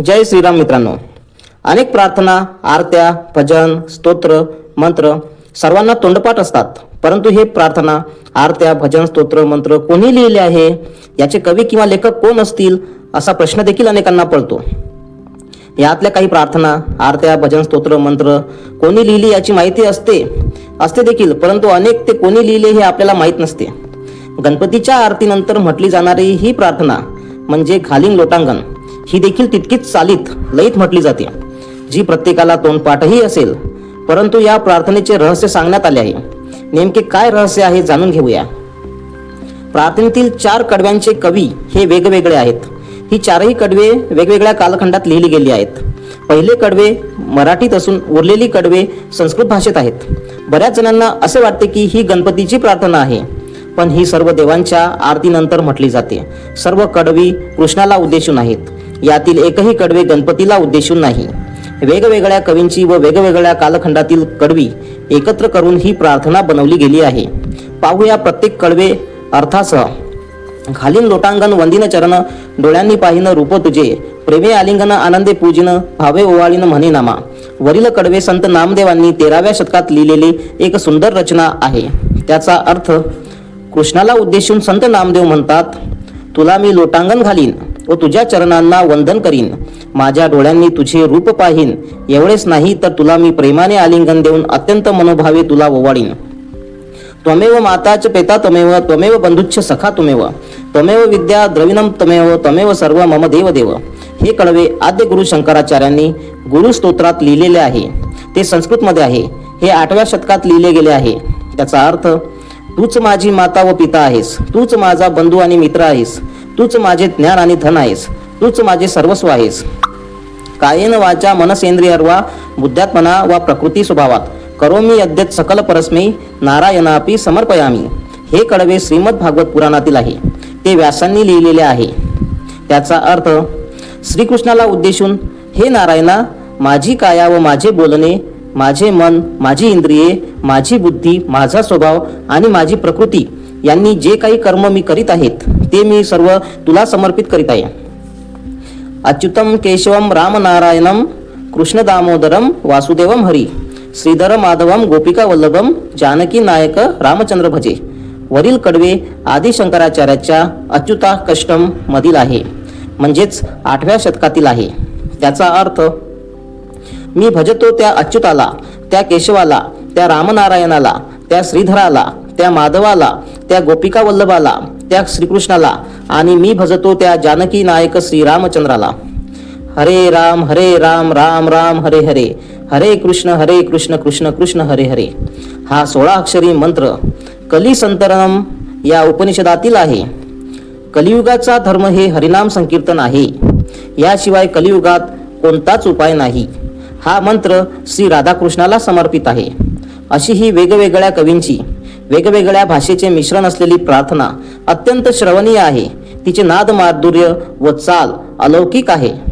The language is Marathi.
जय श्रीराम मित्रांनो. अनेक प्रार्थना आरत्या भजन स्तोत्र मंत्र सर्वांना तोंडपाठ असतात. परंतु हे प्रार्थना आरत्या भजन स्तोत्र मंत्र कोणी लिहिले आहे? याचे कवी किंवा लेखक कोण असतील? असा प्रश्न देखील अनेकांना पडतो. यातल्या काही प्रार्थना आरत्या भजन स्तोत्र मंत्र कोणी लिहिली याची माहिती असते? असते देखील परंतु अनेक ते कोणी लिहिले हे आपल्याला माहीत नसते. गणपतीच्या आरतीनंतर म्हटली जाणारी ही प्रार्थना म्हणजे घालिंग लोटांगण. ही देखील तितकीच चालीत लयीत म्हटली जाते. जी प्रत्येकाला तोंडपाठही असेल परंतु या प्रार्थनेचे रहस्य सांगण्यात आले आहे. नेमके काय रहस्य आहे जाणून घेऊया. प्रार्थनेतील चार कडव्यांचे कवी हे वेगवेगळे आहेत. ही चारही कडवे वेगवेगळ्या कालखंडात लिहिली गेली आहेत. पहिले कडवे मराठीत असून उरलेली कडवे संस्कृत भाषेत आहेत. बऱ्याच जणांना असे वाटते की ही गणपतीची प्रार्थना आहे. पण ही सर्व देवांच्या आरतीनंतर म्हटली जाते. सर्व कडवी कृष्णाला उद्देशून आहेत. यातील एकही कडवे गणपतीला उद्देशून नाही. वेगवेगळ्या कवींची व वेगवेगळ्या कालखंडातील कडवी एकत्र करून ही प्रार्थना बनवली गेली आहे. पाहूया प्रत्येक कडवे अर्थासह. घालीन लोटांगण वंदिन चरण डोळ्यांनी पाहिनं रूप तुझे प्रेमे आलिंगन आनंदे पूजिन भावे ओवाळीन म्हणे नामा. वरील कडवे संत नामदेवांनी तेराव्या शतकात लिहिलेली एक सुंदर रचना आहे. त्याचा अर्थ कृष्णाला उद्देशून संत नामदेव म्हणतात तुला मी लोटांगण घालीन. व तुझ्या चरणांना वंदन करीन. माझ्या डोळ्यांनी तुझे रूप पाहीन. एवढेच नाही तर तुला मी प्रेमाने आलिंगन देऊन अत्यंत मनोभावे तुला ओवाळीन. त्वमेव माताच पेता त्वमेव त्वमेव बंधुच्छ सखा त्वमेव. त्वमेव विद्या द्रविणम त्वमेव त्वमेव सर्व मम देव देव हे कडवे आद्य गुरु शंकराचार्यांनी गुरु स्तोत्रात लिहिलेले आहे. ते संस्कृतमध्ये आहे. हे आठव्या शतकात लिहिले गेले आहे. त्याचा अर्थ तूच माझी माता व पिता आहेस. तूच माझा बंधू आणि मित्र आहेस. तूच माझे ज्ञान आणि धन आहेस. तूच माझे सर्वस्व आहेस. कायेन वाचा मनसेंद्रियर्वा बुद्ध्यात्मना वा प्रकृती स्वभावात. करोमी अद्यत सकल परस्मी नारायणापी समर्पयामी. हे कडवे श्रीमद भागवत पुराणातील आहे. ते व्यासांनी लिहिलेले आहे. त्याचा अर्थ श्रीकृष्णाला उद्देशून हे नारायणा माझी काया व माझे बोलणे माझे मन माझी इंद्रिये माझी बुद्धी माझा स्वभाव आणि माझी प्रकृती यांनी जे काही कर्म मी करीत आहेत ते मी सर्व तुला समर्पित करीत आहे. अच्युतम केशवम रामनारायणम कृष्ण दामोदरम वासुदेवम हरी श्रीधर माधवम गोपिका वल्लभम जानकी नायक रामचंद्र भजे. वरील कडवे आदी शंकराचार्याच्या अच्युता कष्टम मधील आहे. म्हणजेच आठव्या शतकातील आहे. त्याचा अर्थ मी भजतो त्या अच्युताला त्या केशवाला त्या रामनारायणाला त्या श्रीधराला त्या माधवाला त्या गोपिका वल्लभाला त्या श्रीकृष्णाला आणि मी भजतो त्या जानकी नायक श्रीरामचंद्राला. हरे राम हरे राम राम राम हरे हरे. हरे कृष्ण हरे कृष्ण कृष्ण कृष्ण हरे हरे. हा सोळा अक्षरी मंत्र कलिसंतरम या उपनिषदातील आहे. कलियुगाचा धर्म हे हरिनाम संकीर्तन आहे. याशिवाय कलियुगात कोणताच उपाय नाही. हा मंत्र श्री राधाकृष्णाला समर्पित आहे. अशी ही वेगवेगळ्या कवींची वेगवेगळ्या भाषेचे मिश्रण असलेली प्रार्थना अत्यंत श्रवणीय आहे. तिचे नाद माधुर्य व चाल अलौकिक आहे.